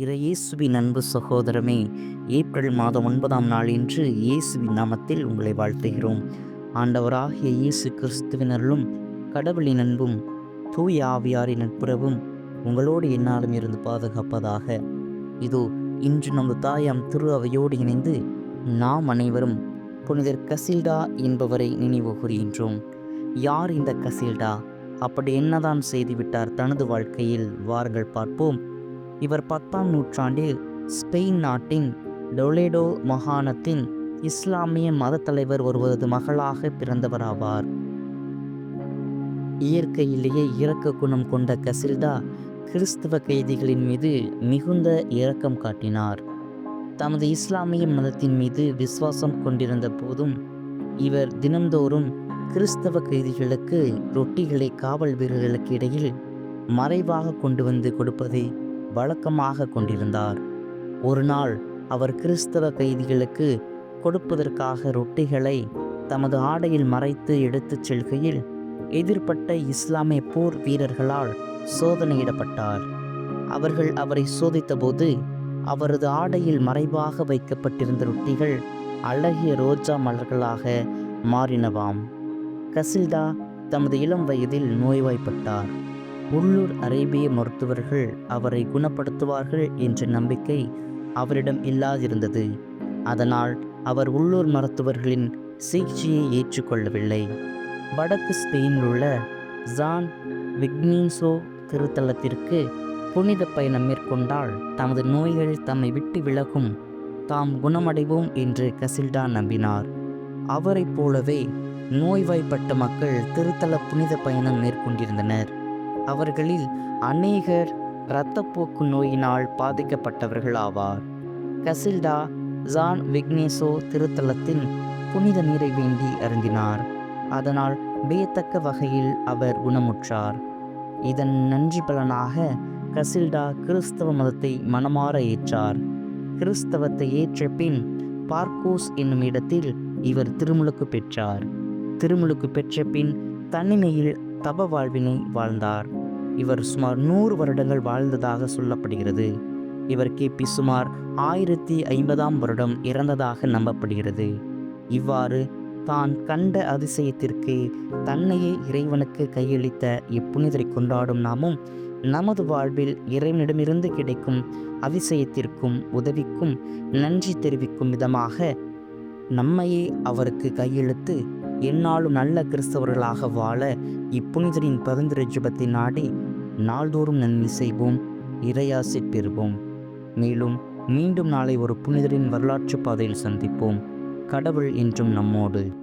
இறையேசுவின் அன்பு சகோதரமே ஏப்ரல் மாதம் ஒன்பதாம் நாள் இன்று இயேசுவின் நாமத்தில் உங்களை வாழ்த்துகிறோம். ஆண்டவராகிய இயேசு கிறிஸ்துவினர்களும் கடவுளின் அன்பும் தூய ஆவியாரின் நட்புறவும் உங்களோடு என்னாலும் இருந்து பாதுகாப்பதாக. இதோ இன்று நமது தாயாம் திரு அவையோடு இணைந்து நாம் அனைவரும் புனிதர் கசில்டா என்பவரை நினைவு கூறுகின்றோம். யார் இந்த கசில்டா? அப்படி என்னதான் செய்துவிட்டார் தனது வாழ்க்கையில்? வாருங்கள் பார்ப்போம். இவர் பத்தாம் நூற்றாண்டில் ஸ்பெயின் நாட்டின் டொலேடோ மாகாணத்தின் இஸ்லாமிய மத தலைவர் ஒருவரது மகளாக பிறந்தவராவார். இயற்கையிலேயே இரக்க குணம் கொண்ட கசில்டா கிறிஸ்தவ கைதிகளின் மீது மிகுந்த இரக்கம் காட்டினார். தமது இஸ்லாமிய மதத்தின் மீது விசுவாசம் கொண்டிருந்த போதும் இவர் தினந்தோறும் கிறிஸ்தவ கைதிகளுக்கு ரொட்டிகளை காவல் வீரர்களுக்கு இடையில் மறைவாக கொண்டு வந்து கொடுப்பதை வழக்கமாக கொண்டிருந்தார். ஒரு நாள் அவர் கிறிஸ்தவ கைதிகளுக்கு கொடுப்பதற்காக ரொட்டிகளை தமது ஆடையில் மறைத்து எடுத்துச் செல்கையில் எதிர்ப்பட்ட இஸ்லாமிய போர் வீரர்களால் சோதனையிடப்பட்டார். அவர்கள் அவரை சோதித்தபோது அவரது ஆடையில் மறைவாக வைக்கப்பட்டிருந்த ரொட்டிகள் அழகிய ரோஜா மலர்களாக மாறினவாம். கசில்டா தமது இளம் வயதில் நோய்வாய்ப்பட்டார். உள்ளூர் அரேபிய மருத்துவர்கள் அவரை குணப்படுத்துவார்கள் என்ற நம்பிக்கை அவரிடம் இல்லாதிருந்தது. அதனால் அவர் உள்ளூர் மருத்துவர்களின் சிகிச்சையை ஏற்றுக்கொள்ளவில்லை. வடக்கு ஸ்பெயினில் உள்ள ஜான் விக்னீன்சோ திருத்தலத்திற்கு புனித பயணம் மேற்கொண்டால் தமது நோய்கள் தம்மை விட்டு விலகும். தாம் குணமடைவோம் என்று கசில்டா நம்பினார். அவரைப் போலவே நோய்வாய்ப்பட்ட மக்கள் திருத்தல புனித பயணம் மேற்கொண்டிருந்தனர். அவர்களில் அநேகர் இரத்தப்போக்கு நோயினால் பாதிக்கப்பட்டவர்கள் ஆவார் கசில்டா ஜான் விக்னேசோ திருத்தலத்தின் புனித நீரை வேண்டி அருந்தினார். அதனால் வியத்தக்க வகையில் அவர் குணமுற்றார். இதன் நன்றி பலனாக கசில்டா கிறிஸ்தவ மதத்தை மனமாற ஏற்றார். கிறிஸ்தவத்தை ஏற்ற பின் பார்க்கோஸ் என்னும் இடத்தில் இவர் திருமுழுக்கு பெற்றார். திருமுழுக்கு பெற்ற பின் தனிமையில் தப வாழ்வினை வாழ்ந்தார். இவர் சுமார் நூறு வருடங்கள் வாழ்ந்ததாக சொல்லப்படுகிறது. இவர் கிபி சுமார் ஆயிரத்தி ஐம்பதாம் வருடம் இறந்ததாக நம்பப்படுகிறது. இவ்வாறு தான் கண்ட அதிசயத்திற்கு தன்னையே இறைவனுக்கு கையளித்த இப்புனிதரை கொண்டாடும் நாமும் நமது வாழ்வில் இறைவனிடமிருந்து கிடைக்கும் அதிசயத்திற்கும் உதவிக்கும் நன்றி தெரிவிக்கும் விதமாக நம்மையே அவருக்கு கையெழுத்து எந்நாளும் நல்ல கிறிஸ்தவர்களாக வாழ இப்புனிதரின் பரிந்துரை ஜெபத்தை நாடி நாள்தோறும் நன்மை செய்வோம் இறையாசி பெறுவோம். மேலும் மீண்டும் நாளை ஒரு புனிதரின் வரலாற்று பாதையில் சந்திப்போம். கடவுள் என்றும் நம்மோடு.